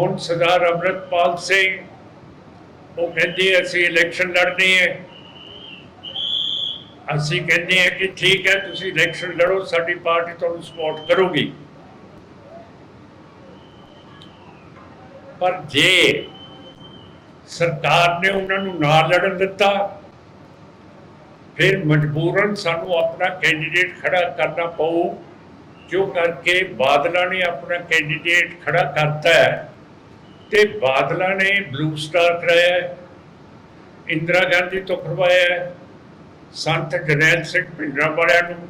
ਹੁਣ ਸਰਦਾਰ ਅਮਰਤਪਾਲ ਸਿੰਘ, ਉਹ ਕਹਿੰਦੇ ਅਸੀਂ ਇਲੈਕਸ਼ਨ ਲੜਨੀ ਹੈ ਅਸੀਂ ਕਹਿੰਦੇ ਹਾਂ ਕਿ ਠੀਕ ਹੈ, ਤੁਸੀਂ ਇਲੈਕਸ਼ਨ ਲੜੋ, ਸਾਡੀ ਪਾਰਟੀ ਤੁਹਾਨੂੰ ਸਪੋਰਟ ਕਰੂਗੀ। ਪਰ ਜੇ ਸਰਕਾਰ ਨੇ ਉਹਨਾਂ ਨੂੰ ਨਾ ਲੜਨ ਦਿੱਤਾ, ਫਿਰ ਮਜਬੂਰਨ ਸਾਨੂੰ ਆਪਣਾ ਕੈਂਡੀਡੇਟ ਖੜਾ ਕਰਨਾ ਪਊ, ਜੋ ਕਰਕੇ ਬਾਦਲਾਂ ਨੇ ਆਪਣਾ ਕੈਂਡੀਡੇਟ ਖੜਾ ਕਰਤਾ ਹੈ। ਤੇ ਬਾਦਲਾਂ ਨੇ ਬਲੂ ਸਟਾਰ ਕਰਾਇਆ ਇੰਦਰਾ ਗਾਂਧੀ ਤੋਂ ਕਰਵਾਇਆ ਸੰਤ ਜਰਨੈਲ ਸਿੰਘ ਭਿੰਡਰਾਂ ਵਾਲਿਆਂ ਨੂੰ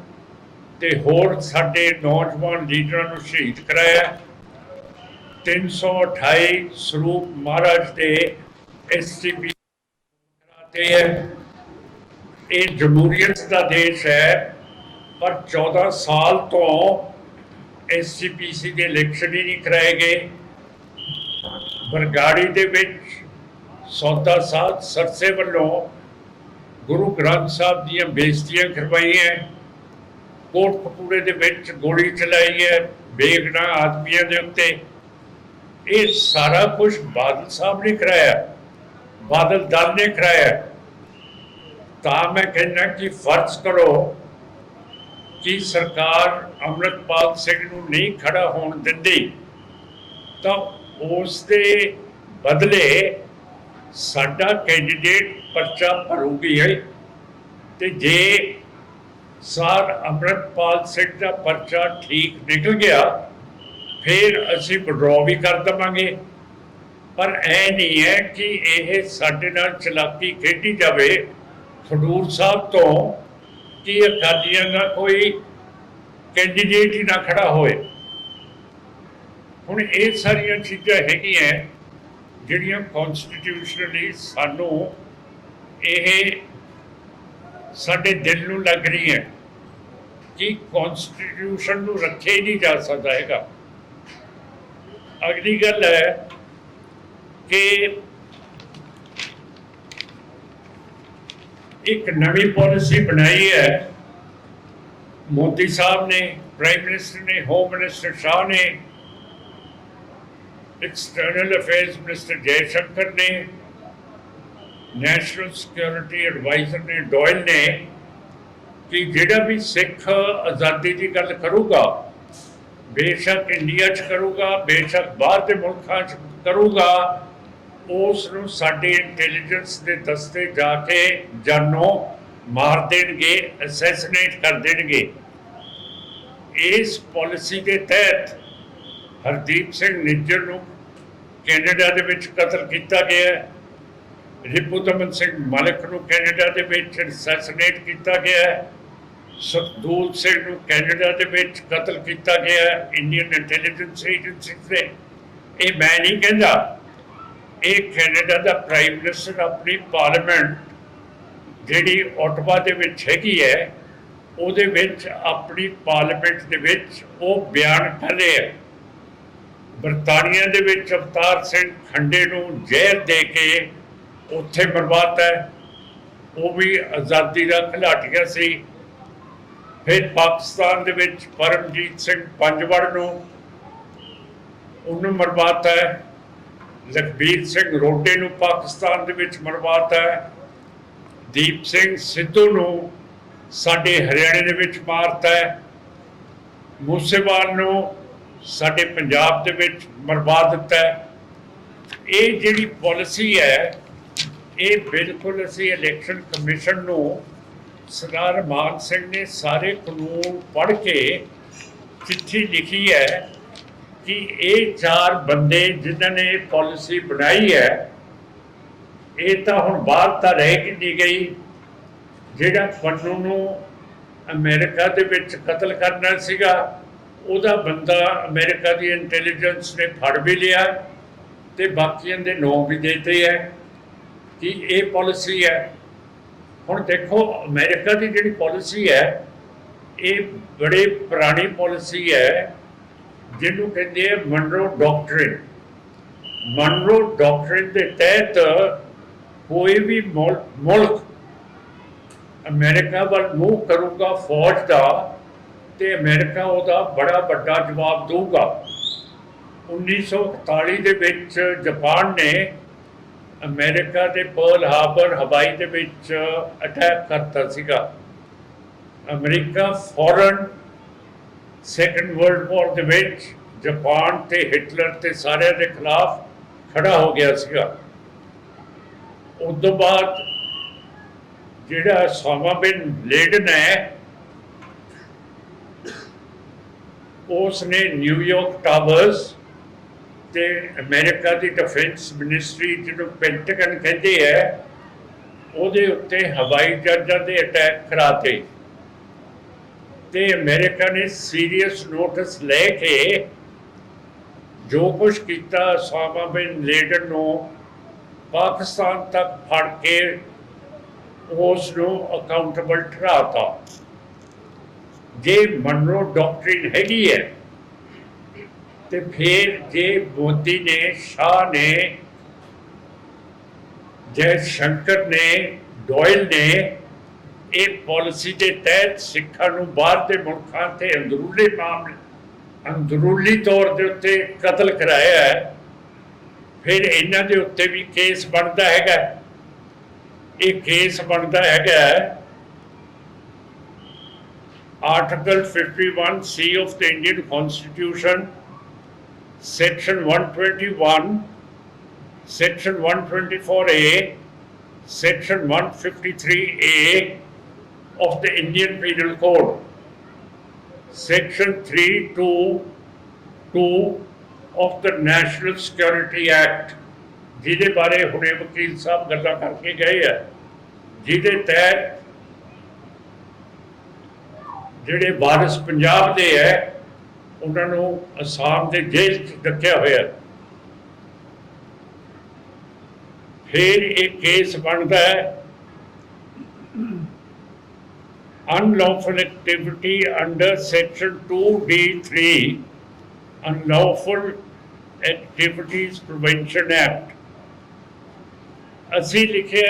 ਤੇ ਹੋਰ ਸਾਡੇ ਨੌਜਵਾਨ ਲੀਡਰਾਂ ਨੂੰ ਸ਼ਹੀਦ ਕਰਾਇਆ ਹੈ। 328 ਸਰੂਪ ਮਹਾਰਾਜ ਦੇ ਐਸਟੀਪੀ ਕਰਾਤੇ ਹੈ ਇਹ ਜਮਹੂਰੀਅਤ ਦਾ ਦੇਸ਼ ਹੈ, ਪਰ 14 ਸਾਲ ਤੋਂ ਐਸਜੀਪੀਸੀ ਦੇ ਇਲੈਕਸ਼ਨ ਹੀ ਨਹੀਂ ਕਰਾਏ ਗਏ ਬਰਗਾੜੀ ਦੇ ਵਿੱਚ ਸੌਦਾ ਸਾਧ ਸਰਸੇ ਵੱਲੋਂ ਗੁਰੂ ਗ੍ਰੰਥ ਸਾਹਿਬ ਦੀਆਂ ਬੇਇੱਜ਼ਤੀਆਂ ਕਰਵਾਈਆਂ ਕੋਟਕਪੂਰੇ ਦੇ ਵਿੱਚ ਗੋਲੀ ਚਲਾਈ ਹੈ ਬੇਗਨਾ ਆਦਮੀਆਂ ਦੇ ਉੱਤੇ। ਇਹ ਸਾਰਾ ਕੁਝ ਬਾਦਲ ਸਾਹਿਬ ਨੇ ਕਰਾਇਆ। ਬਾਦਲ ਦਲ ਨੇ ਕਰਾਇਆ। ਤਾਂ ਮੈਂ ਕਹਿੰਦਾ ਕਿ ਫਰਜ਼ ਕਰੋ ਕਿ ਸਰਕਾਰ ਅੰਮ੍ਰਿਤਪਾਲ ਸਿੰਘ ਨੂੰ ਨਹੀਂ ਖੜਾ ਹੋਣ ਦਿੰਦੀ, ਤਾਂ ਉਸ ਦੇ ਬਦਲੇ ਸਾਡਾ ਕੈਂਡੀਡੇਟ ਪਰਚਾ ਭਰੂਗੀ ਹੈ ਤੇ ਜੇ ਸਾਰ ਅੰਮ੍ਰਿਤਪਾਲ ਸਿੰਘ ਦਾ ਪਰਚਾ ਠੀਕ ਨਿਕਲ ਗਿਆ, ਫਿਰ ਅਸੀਂ ਵਿਡਰਾਅ ਵੀ ਕਰ ਦਵਾਂਗੇ। ਪਰ ਇਹ ਨਹੀਂ ਹੈ ਕਿ ਇਹ ਸਾਡੇ ਨਾਲ ਚਲਾਕੀ ਖੇਡੀ ਜਾਵੇ। ਖਡੂਰ ਸਾਹਿਬ ਤੋਂ ਕਿ ਅਕਾਲੀਆਂ ਦਾ ਕੋਈ ਕੈਂਡੀਡੇਟ ਹੀ ਨਾ ਖੜਾ ਹੋਏ ਹੁਣ ਇਹ ਸਾਰੀਆਂ ਚੀਜ਼ਾਂ ਹੈਗੀਆਂ ਜਿਹੜੀਆਂ ਕਨਸਟੀਟਿਊਸ਼ਨਲੀ ਸਾਨੂੰ ਇਹ ਸਾਡੇ ਦਿਲ ਨੂੰ ਲੱਗ ਰਹੀ ਹੈ ਕਿ ਕਨਸਟੀਟਿਊਸ਼ਨ ਨੂੰ ਰੱਖਿਆ ਹੀ ਨਹੀਂ ਜਾ ਸਕਦਾ ਹੈਗਾ। ਅਗਲੀ ਗੱਲ ਹੈ ਕਿ ਇੱਕ ਨਵੀਂ ਪਾਲਿਸੀ ਬਣਾਈ ਹੈ। ਮੋਦੀ ਸਾਹਿਬ ਨੇ ਪ੍ਰਾਈਮ ਮਿਨਿਸਟਰ ਨੇ ਹੋਮ ਮਿਨਿਸਟਰ ਸ਼ਾਹ ਨੇ external affairs minister Jai Shankar ਨੇ ਨੈਸ਼ਨਲ ਸਿਕਿਉਰਿਟੀ ਐਡਵਾਈਜ਼ਰ ਨੇ ਡੋਇਲ ਨੇ ਕਿ ਜਿਹੜਾ ਵੀ ਸਿੱਖ ਆਜ਼ਾਦੀ ਦੀ ਗੱਲ ਕਰੂਗਾ ਬੇਸ਼ੱਕ ਇੰਡੀਆ 'ਚ ਕਰੂਗਾ ਬੇਸ਼ੱਕ ਬਾਹਰ ਦੇ ਮੁਲਕਾਂ 'ਚ ਕਰੂਗਾ ਉਸ ਨੂੰ ਸਾਡੇ ਇੰਟੈਲੀਜੈਂਸ ਦੇ ਦਸਤੇ ਜਾ ਕੇ ਜਾਨੋਂ ਮਾਰ ਦੇਣਗੇ ਅਸੈਸੀਨੇਟ ਕਰ ਦੇਣਗੇ ਇਸ ਪਾਲਿਸੀ ਦੇ ਤਹਿਤ ਹਰਦੀਪ ਸਿੰਘ ਨਿੱਜਰ ਨੂੰ ਕੈਨੇਡਾ ਦੇ ਵਿੱਚ ਕਤਲ ਕੀਤਾ ਗਿਆ ਹੈ। ਰਿਪੂਦਮਨ ਸਿੰਘ ਮਲਕ ਨੂੰ ਕੈਨੇਡਾ ਦੇ ਵਿੱਚ ਅਸੈਸੀਨੇਟ ਕੀਤਾ ਗਿਆ ਹੈ। ਸੁਖਦੂਲ ਸਿੰਘ ਨੂੰ ਕੈਨੇਡਾ ਦੇ ਵਿੱਚ ਕਤਲ ਕੀਤਾ ਗਿਆ ਹੈ। ਇੰਡੀਅਨ ਇੰਟੈਲੀਜੈਂਸ ਏਜੰਸੀ ਨੇ ਇਹ ਮੈਂ ਨਹੀਂ ਕਹਿੰਦਾ, ਇਹ ਕੈਨੇਡਾ ਦਾ ਪ੍ਰਾਈਮ ਮਿਨਿਸਟਰ ਆਪਣੀ ਪਾਰਲੀਮੈਂਟ ਜਿਹੜੀ ਓਟਵਾ ਦੇ ਵਿੱਚ ਹੈਗੀ ਹੈ, ਉਹਦੇ ਵਿੱਚ ਆਪਣੀ ਪਾਰਲੀਮੈਂਟ ਦੇ ਵਿੱਚ ਉਹ ਬਿਆਨ ਕਰ ਰਿਹਾ ਹੈ। ਬਰਤਾਨੀਆ ਦੇ ਵਿੱਚ ਅਵਤਾਰ ਸਿੰਘ ਖੰਡੇ ਨੂੰ ਜੇਲ੍ਹ ਦੇ ਕੇ ਉੱਥੇ ਬਰਬਾਦ ਹੈ। ਉਹ ਵੀ ਆਜ਼ਾਦੀ ਦਾ ਘਲਾਟੀਆ ਸੀ। ਫਿਰ ਪਾਕਿਸਤਾਨ ਦੇ ਵਿੱਚ ਪਰਮਜੀਤ ਸਿੰਘ ਪੰਜਵੜ ਨੂੰ ਉਹਨੂੰ ਮਰਵਾਤਾ ਹੈ। ਲਖਬੀਰ ਸਿੰਘ ਰੋਡੇ ਨੂੰ ਪਾਕਿਸਤਾਨ ਦੇ ਵਿੱਚ ਮਰਵਾਤਾ ਹੈ। ਦੀਪ ਸਿੰਘ ਸਿੱਧੂ ਨੂੰ ਸਾਡੇ ਹਰਿਆਣੇ ਦੇ ਵਿੱਚ ਮਾਰਤਾ ਹੈ। ਮੂਸੇਵਾਲ ਨੂੰ ਸਾਡੇ ਪੰਜਾਬ ਦੇ ਵਿੱਚ ਮਰਵਾ ਦਿੱਤਾ ਹੈ। ਇਹ ਜਿਹੜੀ ਪਾਲਿਸੀ ਹੈ, ਇਹ ਬਿਲਕੁਲ ਅਸੀਂ ਇਲੈਕਸ਼ਨ ਕਮਿਸ਼ਨ ਨੂੰ ਸਰਦਾਰ ਮਾਨ ਸਿੰਘ ਨੇ ਸਾਰੇ ਕਾਨੂੰਨ ਪੜ੍ਹ ਕੇ ਚਿੱਠੀ ਲਿਖੀ ਹੈ ਕਿ ਇਹ ਚਾਰ ਬੰਦੇ ਜਿਨ੍ਹਾਂ ਨੇ ਇਹ ਪਾਲਿਸੀ ਬਣਾਈ ਹੈ, ਇਹ ਤਾਂ ਹੁਣ ਬਾਹਰ ਤਾਂ ਰਹਿ ਕਿ ਨਹੀਂ ਗਈ। ਜਿਹੜਾ ਪੰਨੂ ਨੂੰ ਅਮਰੀਕਾ ਦੇ ਵਿੱਚ ਕਤਲ ਕਰਨਾ ਸੀਗਾ ਉਹਦਾ ਬੰਦਾ ਅਮਰੀਕਾ ਦੀ ਇੰਟੈਲੀਜੈਂਸ ਨੇ ਫੜ ਵੀ ਲਿਆ ਤੇ ਬਾਕੀਆਂ ਦੇ ਨਾਂ ਵੀ ਦਿੱਤੇ ਹੈ ਕਿ ਇਹ ਪਾਲਿਸੀ ਹੈ। ਹੁਣ ਦੇਖੋ, ਅਮਰੀਕਾ ਦੀ ਜਿਹੜੀ ਪਾਲਿਸੀ ਹੈ, ਇਹ ਬੜੇ ਪੁਰਾਣੀ ਪਾਲਿਸੀ ਹੈ, ਜਿਹਨੂੰ ਕਹਿੰਦੇ ਆ ਮਨਰੋ ਡਾਕਟਰਿਨ ਮਨਰੋ ਡਾਕਟਰਿਨ ਦੇ ਤਹਿਤ ਕੋਈ ਵੀ ਮੁਲਕ ਅਮਰੀਕਾ ਵੱਲ ਮੂਵ ਕਰੂਗਾ ਫੌਜ ਦਾ ਤੇ ਅਮਰੀਕਾ ਉਹਦਾ ਬੜਾ ਵੱਡਾ ਜਵਾਬ ਦੇਊਗਾ। 1941 ਦੇ ਵਿੱਚ ਜਾਪਾਨ ਨੇ ਅਮਰੀਕਾ ਦੇ ਪਰਲ ਹਾਰਬਰ, ਹਵਾਈ ਦੇ ਵਿੱਚ ਅਟੈਕ ਕਰਤਾ ਸੀਗਾ। ਅਮਰੀਕਾ ਫੌਰਨ ਸੈਕੰਡ ਵਰਲਡ ਵਾਰ ਦੇ ਵਿੱਚ ਜਾਪਾਨ ਤੇ ਹਿਟਲਰ ਤੇ ਸਾਰਿਆਂ ਦੇ ਖਿਲਾਫ ਖੜਾ ਹੋ ਗਿਆ ਸੀਗਾ। ਉਸ ਤੋਂ ਬਾਅਦ ਜਿਹੜਾ ਸਾਮਾ ਬਿਨ ਲੇਡਨ ਹੈ ਉਸ ਨੇ ਨਿਊਯਾਰਕ ਟਾਵਰਸ ਤੇ ਅਮਰੀਕਾ ਦੀ ਡਿਫੈਂਸ ਮਿਨਿਸਟਰੀ ਜਿਹਨੂੰ ਪੈਂਟਾਗਨ ਕਹਿੰਦੇ ਹੈ ਉਹਦੇ ਉੱਤੇ ਹਵਾਈ ਜਹਾਜ਼ਾਂ ਦੇ ਅਟੈਕ ਕਰਾਤੇ। ਤੇ ਅਮਰੀਕਾ ਨੇ ਸੀਰੀਅਸ ਨੋਟਿਸ ਲੈ ਕੇ ਜੋ ਕੁਝ ਕੀਤਾ ਸਾਮਾ ਬਿਨ ਲੇਡਨ ਨੂੰ ਪਾਕਿਸਤਾਨ ਤੱਕ ਫੜ ਕੇ ਉਸ ਨੂੰ ਅਕਾਊਂਟੇਬਲ ਠਹਿਰਾਤਾ। ਜੇ ਮਨਰੋ ਡਾਕਟ੍ਰਿਨ ਹੈਗੀ ਹੈ, ਤੇ ਫਿਰ ਜੇ ਮੋਦੀ ਨੇ, ਸ਼ਾਹ ਨੇ, ਜੈ ਸ਼ੰਕਰ ਨੇ, ਡੋਇਲ ਨੇ, ਇਹ ਪਾਲਿਸੀ ਦੇ ਤਹਿਤ ਸਿੱਖਾਂ ਨੂੰ ਬਾਹਰ ਦੇ ਮੁਲਕਾਂ ਤੇ ਅੰਦਰੂਨੀ ਮਾਮਲੇ, ਅੰਦਰੂਨੀ ਤੌਰ ਦੇ ਉੱਤੇ ਕਤਲ ਕਰਾਇਆ ਹੈ, ਫਿਰ ਇਹਨਾਂ ਦੇ ਉੱਤੇ ਵੀ ਕੇਸ ਬਣਦਾ ਹੈਗਾ ਇਹ ਕੇਸ ਬਣਦਾ ਹੈਗਾ article 51 C of the Indian constitution section 121 section 124a section 153a of the indian penal code section 322 of the national security act ਜਿਹਦੇ ਬਾਰੇ ਹੁਣੇ ਵਕੀਲ ਸਾਹਿਬ ਗੱਲਾਂ ਕਰਕੇ ਗਏ ਆ ਜਿਹਦੇ ਤਹਿਤ ਜਿਹੜੇ ਵਾਰਿਸ ਪੰਜਾਬ ਦੇ ਐ ਉਹਨਾਂ ਨੂੰ ਅਸਾਮ ਦੇ ਜੇਲ੍ਹ 'ਚ ਰੱਖਿਆ ਹੋਇਆ ਫਿਰ ਇਹ ਕੇਸ ਬਣਦਾ ਹੈ unlawful activity under section 2D3 unlawful activities prevention act ਅਸੀਂ ਲਿਖਿਆ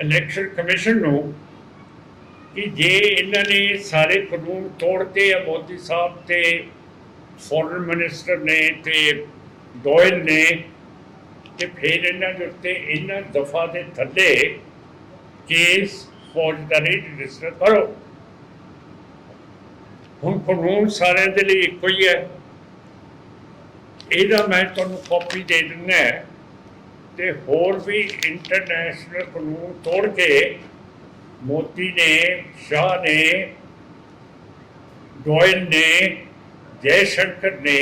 ਇਲੈਕਸ਼ਨ ਕਮਿਸ਼ਨ ਨੂੰ ਕਿ ਜੇ ਇਹਨਾਂ ਨੇ ਸਾਰੇ ਕਾਨੂੰਨ ਤੋੜਤੇ ਆ ਮੋਦੀ ਸਾਹਿਬ ਤੇ ਫੋਰਨ ਮਿਨਿਸਟਰ ਨੇ ਤੇ ਡੋਇਲ ਨੇ ਤੇ ਫਿਰ ਇਹਨਾਂ ਦੇ ਉੱਤੇ ਇਹਨਾਂ ਦਫਾ ਦੇ ਥੱਲੇ ਕੇਸ ਫੌਜਦਾਰੀ ਰਜਿਸਟਰ ਕਰੋ। ਹੁਣ ਕਾਨੂੰਨ ਸਾਰਿਆਂ ਦੇ ਲਈ ਇੱਕੋ ਹੀ ਹੈ। ਇਹਦਾ ਮੈਂ ਤੁਹਾਨੂੰ ਕਾਪੀ ਦੇ ਦਿੰਦਾ ਹੈ ਤੇ ਹੋਰ ਵੀ ਇੰਟਰਨੈਸ਼ਨਲ ਕਾਨੂੰਨ ਤੋੜ ਕੇ ਮੋਤੀ ਨੇ, ਸ਼ਾਹ ਨੇ ਗੋਇਲ ਨੇ, ਜੈ ਸ਼ੰਕਰ ਨੇ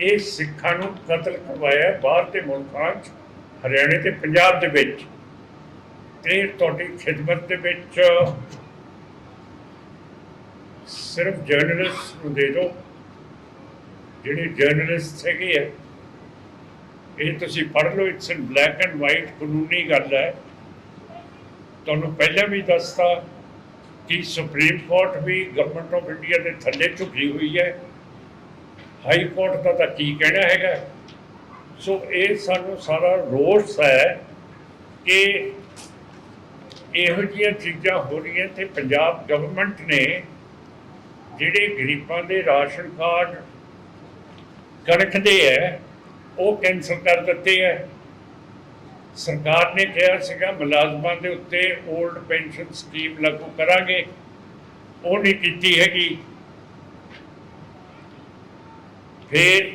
ਇਹ ਸਿੱਖਾਂ ਨੂੰ ਕਤਲ ਕਰਵਾਇਆ ਬਾਹਰ ਦੇ ਮੁਲਕਾਂ 'ਚ, ਹਰਿਆਣੇ ਤੇ ਪੰਜਾਬ ਦੇ ਵਿੱਚ। ਤੇ ਤੁਹਾਡੀ ਖਿਦਮਤ ਦੇ ਵਿੱਚ ਸਿਰਫ ਜਰਨਲਿਸਟ ਨੂੰ ਦੇ ਦਿਓ। ਜਿਹੜੇ ਜਰਨਲਿਸਟ ਹੈਗੇ ਆ ਇਹ ਤੁਸੀਂ ਪੜ੍ਹ ਲਓ it's in black and white ਕਾਨੂੰਨੀ ਗੱਲ ਹੈ। ਤੁਹਾਨੂੰ ਪਹਿਲਾਂ ਵੀ ਦੱਸਤਾ ਕਿ ਸੁਪਰੀਮ ਕੋਰਟ ਵੀ ਗਵਰਨਮੈਂਟ ਆਫ ਇੰਡੀਆ ਦੇ ਥੱਲੇ ਝੁਕੀ ਹੋਈ ਹੈ। ਹਾਈ ਕੋਰਟ ਦਾ ਤਾਂ ਕੀ ਕਹਿਣਾ ਹੈਗਾ? ਸੋ ਇਹ ਸਾਨੂੰ ਸਾਰਾ ਰੋਸ ਹੈ ਕਿ ਇਹੋ ਜਿਹੀਆਂ ਚੀਜ਼ਾਂ ਹੋ ਰਹੀਆਂ ਤੇ ਪੰਜਾਬ ਗਵਰਨਮੈਂਟ ਨੇ ਜਿਹੜੇ ਗਰੀਬਾਂ ਦੇ ਰਾਸ਼ਨ ਕਾਰਡ ਕਣਕ ਦੇ ਹੈ, ਉਹ ਕੈਂਸਲ ਕਰ ਦਿੱਤੇ ਹੈ। ਸਰਕਾਰ ਨੇ ਕਿਹਾ ਸੀਗਾ ਮੁਲਾਜ਼ਮਾਂ ਦੇ ਉੱਤੇ 올ਡ ਪੈਨਸ਼ਨ ਸਕੀਮ ਲਾਗੂ ਕਰਾਂਗੇ। ਉਹ ਨਹੀਂ ਕੀਤੀ ਹੈਗੀ। ਫਿਰ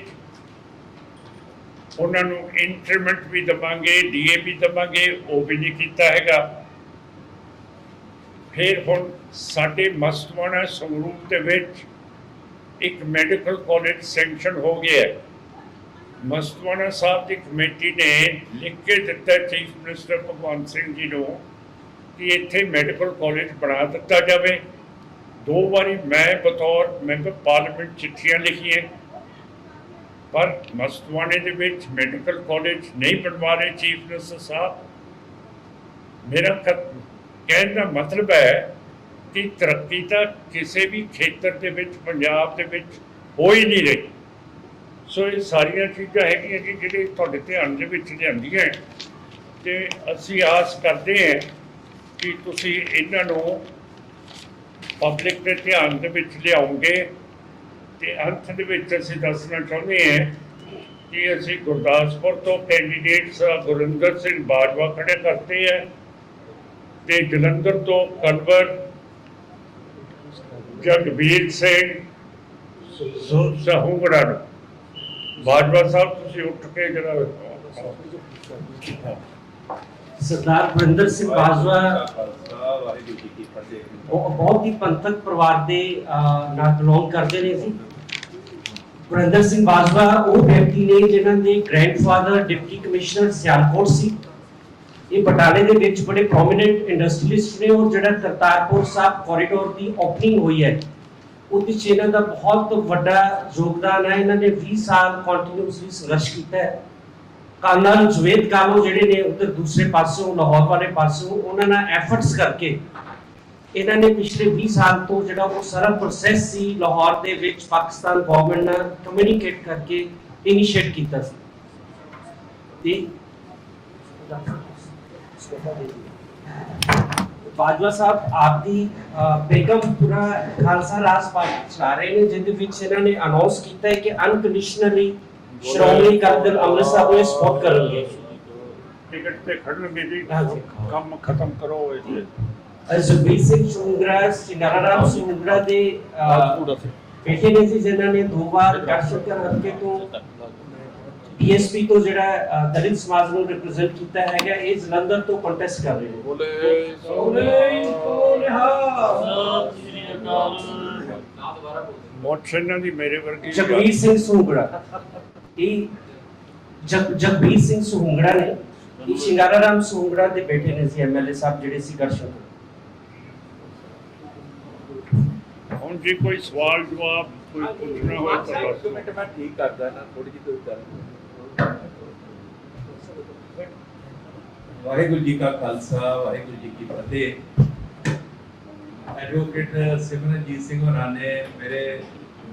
ਉਹਨਾਂ ਨੂੰ ਇੰਕਰੀਮੈਂਟ ਵੀ ਦਵਾਂਗੇ ਡੀਏਪੀ ਦਵਾਂਗੇ, ਉਹ ਵੀ ਨਹੀਂ ਕੀਤਾ ਹੈਗਾ। ਫਿਰ ਹੁਣ ਸਾਡੇ ਮਸਤਵਾਨਾ ਸੰਗਰੂਪ ਦੇ ਵਿੱਚ ਇੱਕ ਮੈਡੀਕਲ ਕਾਲਜ ਸੈਂਕਸ਼ਨ ਹੋ ਗਿਆ। ਹੈ ਮਸਤਵਾਣਾ ਸਾਹਿਬ ਦੀ ਕਮੇਟੀ ਨੇ ਲਿਖ ਕੇ ਦਿੱਤਾ ਚੀਫ ਮਿਨਿਸਟਰ ਭਗਵੰਤ ਸਿੰਘ ਜੀ ਨੂੰ ਕਿ ਇੱਥੇ ਮੈਡੀਕਲ ਕਾਲਜ ਬਣਾ ਦਿੱਤਾ ਜਾਵੇ। ਦੋ ਵਾਰੀ ਮੈਂ ਬਤੌਰ ਮੈਂਬਰ ਪਾਰਲੀਮੈਂਟ ਚਿੱਠੀਆਂ ਲਿਖੀਆਂ। ਪਰ ਮਸਤਵਾਣੇ ਦੇ ਵਿੱਚ ਮੈਡੀਕਲ ਕਾਲਜ ਨਹੀਂ ਬਣਵਾ ਰਹੇ ਚੀਫ ਮਿਨਿਸਟਰ ਸਾਹਿਬ। ਮੇਰਾ ਕਹਿਣ ਦਾ ਮਤਲਬ ਹੈ ਕਿ ਤਰੱਕੀ ਤਾਂ ਕਿਸੇ ਵੀ ਖੇਤਰ ਦੇ ਵਿੱਚ, ਪੰਜਾਬ ਦੇ ਵਿੱਚ ਹੋ ਹੀ ਨਹੀਂ ਰਹੀ। ਸੋ ਇਹ ਸਾਰੀਆਂ ਚੀਜ਼ਾਂ ਹੈਗੀਆਂ ਜੀ ਜਿਹੜੇ ਤੁਹਾਡੇ ਧਿਆਨ ਦੇ ਵਿੱਚ ਲਿਆਂਦੀਆਂ ਹੈ ਤੇ ਅਸੀਂ ਆਸ ਕਰਦੇ ਹਾਂ ਕਿ ਤੁਸੀਂ ਇਹਨਾਂ ਨੂੰ ਪਬਲਿਕ ਦੇ ਧਿਆਨ ਦੇ ਵਿੱਚ ਲਿਆਉਂਗੇ ਤੇ ਅੰਤ ਦੇ ਵਿੱਚ ਅਸੀਂ ਦੱਸਣਾ ਚਾਹੁੰਦੇ ਹਾਂ ਕਿ ਅਸੀਂ ਗੁਰਦਾਸਪੁਰ ਤੋਂ ਕੈਂਡੀਡੇਟਸ ਗੁਰਿੰਦਰ ਸਿੰਘ ਬਾਜਵਾ ਖੜੇ ਕਰਤੇ ਹੈ ਤੇ ਜਲੰਧਰ ਤੋਂ ਕਨਵਰ ਜਗਵੀਰ ਸਿੰਘ ਸੁ- ਨੂੰ ਬਾਜਵਾ ਸਾਹਿਬ ਤੁਸੀਂ ਉੱਠ ਕੇ ਜਿਹੜਾ ਸਰਦਾਰ ਵਰਿੰਦਰ ਸਿੰਘ ਬਾਜਵਾ ਵਾਹਿਗੁਰੂ ਜੀ ਕੀ ਫਤਿਹ ਉਹ ਬਹੁਤ ਹੀ ਪੰਥਕ ਪਰਿਵਾਰ ਦੇ ਨਾਲ ਬਿਲੋਂਗ ਕਰਦੇ ਨੇ ਸੀ ਵਰਿੰਦਰ ਸਿੰਘ ਬਾਜਵਾ ਉਹ ਵਿਅਕਤੀ ਨੇ ਜਿਨ੍ਹਾਂ ਦੇ ਗ੍ਰੈਂਡਫਾਦਰ ਡਿਪਟੀ ਕਮਿਸ਼ਨਰ ਸਿਆਲਕੋਟ ਸੀ। ਇਹ ਬਟਾਲੇ ਦੇ ਵਿੱਚ ਬੜੇ ਪ੍ਰੋਮਿਨੈਂਟ ਇੰਡਸਟਰੀਲਿਸਟ ਨੇ। ਔਰ ਜਿਹੜਾ ਕਰਤਾਰਪੁਰ ਸਾਹਿਬ ਕੋਰੀਡੋਰ ਦੀ ਓਪਨਿੰਗ ਹੋਈ ਹੈ। ਉਹਦੇ 'ਚ ਇਹਨਾਂ ਦਾ ਬਹੁਤ ਵੱਡਾ ਯੋਗਦਾਨ ਹੈ। ਇਹਨਾਂ ਨੇ 20 ਸਾਲ ਕੰਟੀਨਿਊਸਲੀ ਸੰਘਰਸ਼ ਕੀਤਾ ਹੈ। ਕਰਨਲ ਜਵੇਦ ਕਾਲੋ ਜਿਹੜੇ ਨੇ ਉਧਰ ਦੂਸਰੇ ਪਾਸੋਂ, ਲਾਹੌਰ ਵਾਲੇ ਪਾਸੋਂ, ਉਹਨਾਂ ਨਾਲ ਐਫਰਟਸ ਕਰਕੇ ਇਹਨਾਂ ਨੇ ਪਿਛਲੇ 20 ਸਾਲ ਤੋਂ ਜਿਹੜਾ ਉਹ ਸਾਰਾ ਪ੍ਰੋਸੈਸ ਸੀ ਲਾਹੌਰ ਦੇ ਵਿੱਚ ਪਾਕਿਸਤਾਨ ਗਵਰਨਮੈਂਟ ਨਾਲ ਕਮਿਊਨੀਕੇਟ ਕਰਕੇ ਇਨੀਸ਼ੀਏਟ ਕੀਤਾ ਸੀ। ਤੇ ਬਾਜਵਾ ਸਾਹਿਬ ਆਪ ਦੀ ਬੇਗਮਪੁਰਾ ਖਾਲਸਾ ਰਾਜ ਪਾਰਟੀ ਚਲਾ ਰਹੇ ਨੇ ਜਿਹਦੇ ਵਿੱਚ ਇਹਨਾਂ ਨੇ ਅਨਾਉਂਸ ਕੀਤਾ ਹੈ ਕਿ ਅਨਕੰਡੀਸ਼ਨਲੀ ਸ਼੍ਰੋਮਣੀ ਅਕਾਲੀ ਦਲ ਅੰਮ੍ਰਿਤਸਰ ਨੂੰ ਸਪੋਰਟ ਕਰਨਗੇ। ਟਿਕਟ ਤੇ ਖੜਨਗੇ ਜੀ। ਕੰਮ ਖਤਮ ਕਰੋ ਇੱਥੇ ਜ਼ੁਬੀਰ ਸਿੰਘ ਸੁੰਦਰਾ ਸਿੰਗਾਰਾ ਰਾਮ ਸੁੰਦਰਾ ਦੇ ਬੇਟੇ ਨੇ ਸੀ ਜਿਨ੍ਹਾਂ ਨੇ ਦੋ ਵਾਰ ਗੜਸ਼ੰਕਰ ਹਲਕੇ ਤੋਂ ਬੀਐਸਪੀ ਤੋਂ ਜਿਹੜਾ ਦਲਿਤ ਸਮਾਜ ਨੂੰ ਰਿਪਰੈਜ਼ੈਂਟ ਕੀਤਾ ਹੈਗਾ ਇਹ ਜਲੰਧਰ ਤੋਂ ਕੰਟੈਸਟ ਕਰ ਰਹੇ ਨੇ। ਬੋਲੇ ਮੋਟਰ ਇਹਨਾਂ ਦੀ ਮੇਰੇ ਵਰਗੀ ਜਗਵੀਰ ਸਿੰਘ ਸੁੰਗੜਾ। ਇਹ ਜਗ ਜਗਵੀਰ ਸਿੰਘ ਸੁੰਗੜਾ ਨੇ। ਇਹ ਸ਼ਿੰਗਾਰਾ ਰਾਮ ਸੁੰਗੜਾ ਦੇ ਬੇਟੇ ਨੇ ਸੀ ਐਮਐਲਏ ਸਾਹਿਬ ਜਿਹੜੇ ਸੀ ਗੜਸ਼ੰਕਰ ਹੁਣ ਜੇ ਕੋਈ ਸਵਾਲ ਜਵਾਬ ਕੋਈ ਪੁੱਛਣਾ ਹੋਵੇ ਤਾਂ ਮੈਂ ਠੀਕ ਕਰਦਾ ਨਾ ਥੋੜੀ ਜਿਹੀ ਕੋਈ ਗੱਲ ਵਾਹਿਗੁਰੂ ਜੀ ਕਾ ਖਾਲਸਾ, ਵਾਹਿਗੁਰੂ ਜੀ ਕੀ ਫਤਿਹ। ਐਡਵੋਕੇਟ ਸਿਮਰਨਜੀਤ ਸਿੰਘ ਹੋਰਾਂ ਨੇ ਮੇਰੇ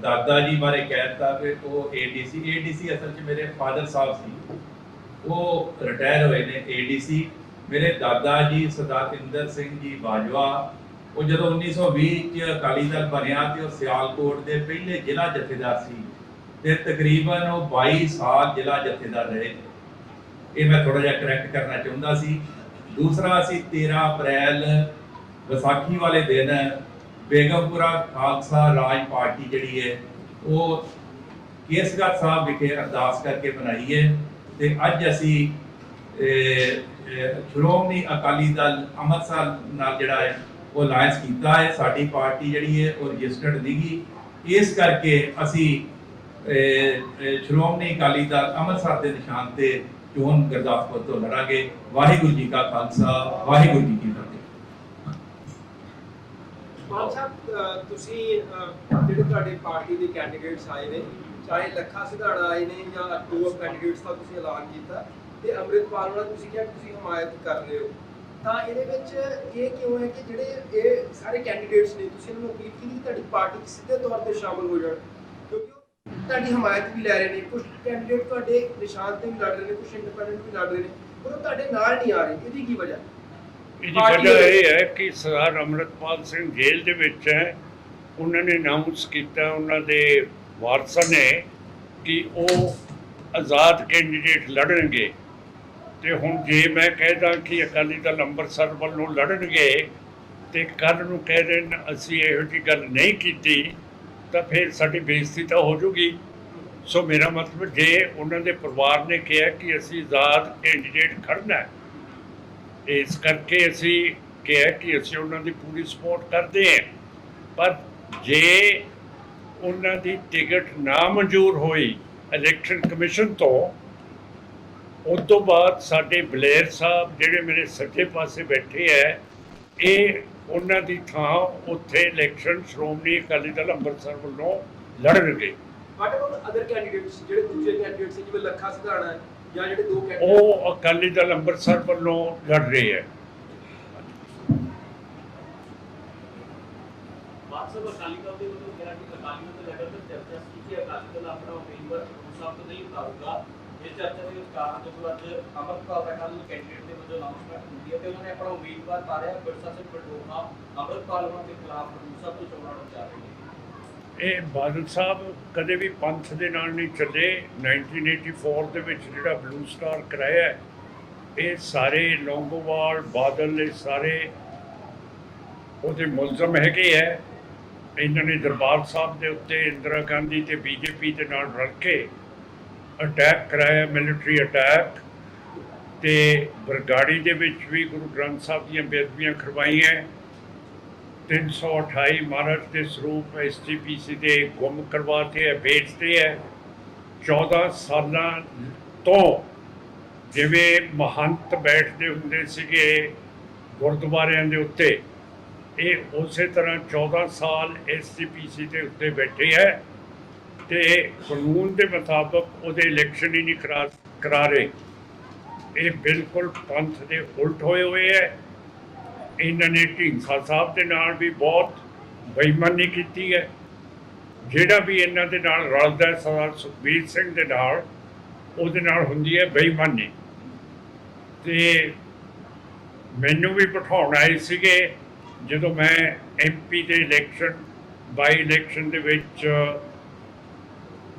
ਦਾਦਾ ਜੀ ਬਾਰੇ ਕਹਿਤਾ ਕਿ ਉਹ ਏਡੀਸੀ ਏਡੀਸੀ ਅਸਲ 'ਚ ਮੇਰੇ ਫਾਦਰ ਸਾਹਿਬ ਸੀ। ਉਹ ਰਿਟਾਇਰ ਹੋਏ ਨੇ ਏਡੀਸੀ ਮੇਰੇ ਦਾਦਾ ਜੀ ਸਰਦਾਰ ਇੰਦਰ ਸਿੰਘ ਜੀ ਬਾਜਵਾ, ਉਹ ਜਦੋਂ 1920 ਚ ਅਕਾਲੀ ਦਲ ਬਣਿਆ ਤੇ ਉਹ ਸਿਆਲਕੋਟ ਦੇ ਪਹਿਲੇ ਜ਼ਿਲ੍ਹਾ ਜਥੇਦਾਰ ਸੀ। ਤੇ ਤਕਰੀਬਨ ਉਹ 22 ਸਾਲ ਜ਼ਿਲ੍ਹਾ ਜਥੇਦਾਰ ਰਹੇ। ਇਹ ਮੈਂ ਥੋੜਾ ਜਿਹਾ ਕਰੈਕਟ ਕਰਨਾ ਚਾਹੁੰਦਾ ਸੀ। ਦੂਸਰਾ ਅਸੀਂ 13 ਅਪ੍ਰੈਲ ਵਿਸਾਖੀ ਵਾਲੇ ਦਿਨ ਬੇਗਮਪੁਰਾ ਖਾਲਸਾ ਰਾਜ ਪਾਰਟੀ ਜਿਹੜੀ ਹੈ, ਉਹ ਕੇਸਗੜ੍ਹ ਸਾਹਿਬ ਵਿਖੇ ਅਰਦਾਸ ਕਰਕੇ ਬਣਾਈ ਹੈ ਤੇ ਅੱਜ ਅਸੀਂ ਸ਼੍ਰੋਮਣੀ ਅਕਾਲੀ ਦਲ ਅੰਮ੍ਰਿਤਸਰ ਨਾਲ ਜਿਹੜਾ ਹੈ, ਉਹ ਅਲਾਈਅੰਸ ਕੀਤਾ ਹੈ। ਸਾਡੀ ਪਾਰਟੀ ਜਿਹੜੀ ਹੈ, ਉਹ ਰਜਿਸਟਰਡ ਨਹੀਂਗੀ ਇਸ ਕਰਕੇ ਅਸੀਂ ਸ਼੍ਰੋਮਣੀ ਅਕਾਲੀ ਦਲ ਅੰਮ੍ਰਿਤਸਰ ਦੇ ਨਿਸ਼ਾਨ ਤੇ ਚੋਣ ਗੁਰਦਾਸਪੁਰ ਤੋਂ ਲੜਾਂਗੇ। ਵਾਹਿਗੁਰੂ ਜੀ ਕਾ ਖਾਲਸਾ, ਵਾਹਿਗੁਰੂ ਜੀ ਕੀ ਫਤਿਹ। ਮਾਨ ਸਾਹਿਬ ਤੁਸੀਂ ਜਿਹੜੇ ਤੁਹਾਡੇ ਪਾਰਟੀ ਦੇ ਕੈਂਡੀਡੇਟਸ ਆਏ ਨੇ, ਚਾਹੇ ਲੱਖਾ ਸਿਧਾਣਾ ਆਏ ਨੇ ਜਾਂ ਦੋ ਕੈਂਡੀਡੇਟਸ ਦਾ ਤੁਸੀਂ ਐਲਾਨ ਕੀਤਾ ਤੇ ਅੰਮ੍ਰਿਤਪਾਲ ਵਾਲਾ ਤੁਸੀਂ ਕਿਹਾ ਤੁਸੀਂ ਹਮਾਇਤ ਕਰ ਰਹੇ ਹੋ। ਤਾਂ ਇਹਦੇ ਵਿੱਚ ਇਹ ਕਿਉਂ ਹੈ ਕਿ ਜਿਹੜੇ ਇਹ ਸਾਰੇ ਕੈਂਡੀਡੇਟਸ ਨੇ, ਤੁਸੀਂ ਇਹਨਾਂ ਨੂੰ ਅਪੀਲ ਕੀਤੀ ਤੁਹਾਡੀ ਪਾਰਟੀ ਸਿੱਧੇ ਤੌਰ ਤੇ ਸ਼ਾਮਲ ਹੋ ਜਾਣ? ਤੁਹਾਡੀ ਹਮਾਇਤ ਵੀ ਲੈ ਰਹੇ ਨੇ ਕੁਝ ਕੈਂਡੀਡੇਟ ਤੁਹਾਡੇ ਨਿਸ਼ਾਨ ਤੇ ਵੀ ਲੜ ਰਹੇ ਨੇ ਕੁਝ ਇੰਡੀਪੈਂਡੈਂਟ ਵੀ ਲੜ ਰਹੇ ਨੇ ਪਰ ਉਹ ਤੁਹਾਡੇ ਨਾਲ ਨਹੀਂ ਆ ਰਹੇ ਇਹਦੀ ਕੀ ਵਜ੍ਹਾ? ਇਹਦੀ ਵਜ੍ਹਾ ਇਹ ਹੈ ਕਿ ਸਰਦਾਰ ਅਮਰਤਪਾਲ ਸਿੰਘ ਜੇਲ੍ਹ ਦੇ ਵਿੱਚ ਹੈ ਉਹਨਾਂ ਨੇ ਅਨਾਉਂਸ ਕੀਤਾ ਉਹਨਾਂ ਦੇ ਵਾਰਸਾਂ ਨੇ ਕਿ ਉਹ ਆਜ਼ਾਦ ਕੈਂਡੀਡੇਟ ਲੜਨਗੇ। ਤੇ ਹੁਣ ਜੇ ਮੈਂ ਕਹਿਦਾ ਕਿ ਅਕਾਲੀ ਦਲ ਅੰਮ੍ਰਿਤਸਰ ਵੱਲੋਂ ਲੜਨਗੇ ਤੇ ਕੱਲ ਨੂੰ ਕਹਿ ਦੇਣ ਅਸੀਂ ਇਹੋ ਜਿਹੀ ਗੱਲ ਨਹੀਂ ਕੀਤੀ। ਤਾਂ ਫਿਰ ਸਾਡੀ ਬੇਇੱਜ਼ਤੀ ਤਾਂ ਹੋ ਜੂਗੀ। ਸੋ ਮੇਰਾ ਮਤਲਬ ਜੇ ਉਹਨਾਂ ਦੇ ਪਰਿਵਾਰ ਨੇ ਕਿਹਾ ਕਿ ਅਸੀਂ ਆਜ਼ਾਦ ਕੈਂਡੀਡੇਟ ਖੜਨਾ ਇਸ ਕਰਕੇ ਅਸੀਂ ਕਿਹਾ ਕਿ ਅਸੀਂ ਉਹਨਾਂ ਦੀ ਪੂਰੀ ਸਪੋਰਟ ਕਰਦੇ ਹਾਂ। ਪਰ ਜੇ ਉਹਨਾਂ ਦੀ ਟਿਕਟ ਨਾ ਮਨਜ਼ੂਰ ਹੋਈ ਇਲੈਕਸ਼ਨ ਕਮਿਸ਼ਨ ਤੋਂ, ਉਸ ਤੋਂ ਬਾਅਦ ਸਾਡੇ ਬਲੇਰ ਸਾਹਿਬ ਜਿਹੜੇ ਮੇਰੇ ਸੱਜੇ ਪਾਸੇ ਬੈਠੇ ਹੈ, ਇਹ ਉਹਨਾਂ ਦੀ ਥਾਂ ਉੱਥੇ ਇਲੈਕਸ਼ਨ ਸ਼੍ਰੋਮਣੀ ਅਕਾਲੀ ਦਲ ਅੰਮ੍ਰਿਤਸਰ ਵੱਲੋਂ ਲੜਨਗੇ ਵਾਟ ਅਬਾਊਟ ਅਦਰ ਕੈਂਡੀਡੇਟਸ ਜਿਹੜੇ ਦੂਜੇ ਕੈਂਡੀਡੇਟਸ ਜਿਵੇਂ ਲੱਖਾ ਸਿਧਾਣਾ ਹੈ ਜਾਂ ਜਿਹੜੇ ਦੋ ਕੈਂਡੀਡੇਟ ਉਹ ਅਕਾਲੀ ਦਲ ਅੰਮ੍ਰਿਤਸਰ ਵੱਲੋਂ ਲੜ ਰਹੇ ਹੈ। ਵਾਟਸਐਪ ਅਕਾਲੀ ਦਲ ਦੇ ਵੱਲੋਂ ਕਿਹਾ ਕਿ ਅਕਾਲੀਆਂ ਦੇ ਲੈਵਲ ਤੇ ਚਰਚਾ ਸੀ ਕਿ ਅਕਾਲੀ ਦਲ ਆਪਣਾ ਉਮੀਦਵਾਰ ਸਾਹਿਬ ਤੋਂ ਨਹੀਂ ਉਤਾਰੂਗਾ। ਇਸ ਚਰਚਾ ਦੇ ਕਾਰਨ ਜਦੋਂ ਅੱਜ ਅਮਰਪਾਲ ਦਾ ਕੱਲ ਕੈਂਡੀਡੇਟ ਦੇ ਵਜੋਂ ਅਨਾਉਂਸਮੈਂਟ ਹੁੰਦੀ ਹੈ ਤੇ ਉਹਨਾਂ ਨੇ ਆਪਣਾ ਉਮੀਦਵਾਰ ਤਾਰਿਆ ਗੁਰਸਾ ਸਿੰਘ ਪਟੋਨਾ ਅਮਰਪਾਲ ਉਹਨਾਂ ਦੇ ਖਿਲਾਫ ਸਾਹਿਬ ਤੋਂ ਚੋਣਾਂ ਲੜ ਰਹੇ ਇਹ ਬਾਦਲ ਸਾਹਿਬ ਕਦੇ ਵੀ ਪੰਥ ਦੇ ਨਾਲ ਨਹੀਂ ਚੱਲੇ। 1984 ਦੇ ਵਿੱਚ ਜਿਹੜਾ ਬਲੂ ਸਟਾਰ ਕਰਾਇਆ ਇਹ ਸਾਰੇ ਲੌਂਗੋਵਾਲ ਬਾਦਲ ਇਹ ਸਾਰੇ ਉਹਦੇ ਮੁਲਜ਼ਮ ਹੈਗੇ ਹੈ ਇਹਨਾਂ ਨੇ ਦਰਬਾਰ ਸਾਹਿਬ ਦੇ ਉੱਤੇ ਇੰਦਰਾ ਗਾਂਧੀ ਤੇ ਬੀਜੇਪੀ ਦੇ ਨਾਲ ਰਲ ਕੇ ਅਟੈਕ ਕਰਾਇਆ ਮਿਲਟਰੀ ਅਟੈਕ ਤੇ ਬਰਗਾੜੀ ਦੇ ਵਿੱਚ ਵੀ ਗੁਰੂ ਗ੍ਰੰਥ ਸਾਹਿਬ ਦੀਆਂ ਬੇਅਦਬੀਆਂ ਕਰਵਾਈਆਂ। 328 ਮਹਾਰਾਜ ਦੇ ਸਰੂਪ ਐਸਜੀਪੀਸੀ ਦੇ ਗੁੰਮ ਕਰਵਾਤੇ ਹੈ ਵੇਚਦੇ ਹੈ। 14 ਸਾਲਾਂ ਤੋਂ ਜਿਵੇਂ ਮਹੰਤ ਬੈਠਦੇ ਹੁੰਦੇ ਸੀਗੇ ਗੁਰਦੁਆਰਿਆਂ ਦੇ ਉੱਤੇ, ਇਹ ਉਸੇ ਤਰ੍ਹਾਂ 14 ਸਾਲ ਐਸਜੀਪੀਸੀ ਦੇ ਉੱਤੇ ਬੈਠੇ ਹੈ। ਤੇ ਕਾਨੂੰਨ ਦੇ ਮੁਤਾਬਕ ਉਹਦੇ ਇਲੈਕਸ਼ਨ ਹੀ ਨਹੀਂ ਕਰਾ ਕਰਾ ਰਹੇ। ਇਹ ਬਿਲਕੁਲ ਪੰਥ ਦੇ ਉਲਟ ਹੋਏ ਹੋਏ ਹੈ ਇਹਨਾਂ ਨੇ ਢੀਂਸਾ ਸਾਹਿਬ ਦੇ ਨਾਲ ਵੀ ਬਹੁਤ ਬੇਈਮਾਨੀ ਕੀਤੀ ਹੈ ਜਿਹੜਾ ਵੀ ਇਹਨਾਂ ਦੇ ਨਾਲ ਰਲਦਾ ਸਰਦਾਰ ਸੁਖਬੀਰ ਸਿੰਘ ਦੇ ਨਾਲ, ਉਹਦੇ ਨਾਲ ਹੁੰਦੀ ਹੈ ਬੇਈਮਾਨੀ। ਤੇ ਮੈਨੂੰ ਵੀ ਬਿਠਾਉਣ ਆਏ ਸੀਗੇ ਜਦੋਂ ਮੈਂ ਐਮਪੀ ਦੇ ਇਲੈਕਸ਼ਨ ਬਾਈ ਇਲੈਕਸ਼ਨ ਦੇ ਵਿੱਚ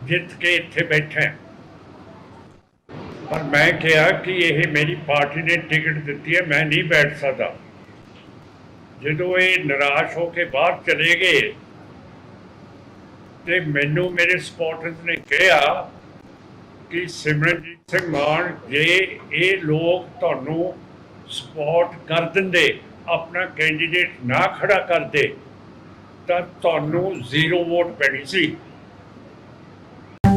ਜਿੱਤ ਕੇ ਇੱਥੇ ਬੈਠਾ ਪਰ ਮੈਂ ਕਿਹਾ ਕਿ ਇਹ ਮੇਰੀ ਪਾਰਟੀ ਨੇ ਟਿਕਟ ਦਿੱਤੀ ਹੈ, ਮੈਂ ਨਹੀਂ ਬੈਠ ਸਕਦਾ। ਜਦੋਂ ਇਹ ਨਿਰਾਸ਼ ਹੋ ਕੇ ਬਾਹਰ ਚਲੇ ਗਏ ਤੇ ਮੈਨੂੰ ਮੇਰੇ ਸਪੋਰਟਰਸ ਨੇ ਕਿਹਾ ਕਿ ਸਿਮਰਨਜੀਤ ਸਿੰਘ ਮਾਨ, ਜੇ ਇਹ ਲੋਕ ਤੁਹਾਨੂੰ ਸਪੋਰਟ ਕਰ ਦਿੰਦੇ, ਆਪਣਾ ਕੈਂਡੀਡੇਟ ਨਾ ਖੜਾ ਕਰਦੇ, ਤਾਂ ਤੁਹਾਨੂੰ ਜ਼ੀਰੋ ਵੋਟ ਪੈਣੀ ਸੀ।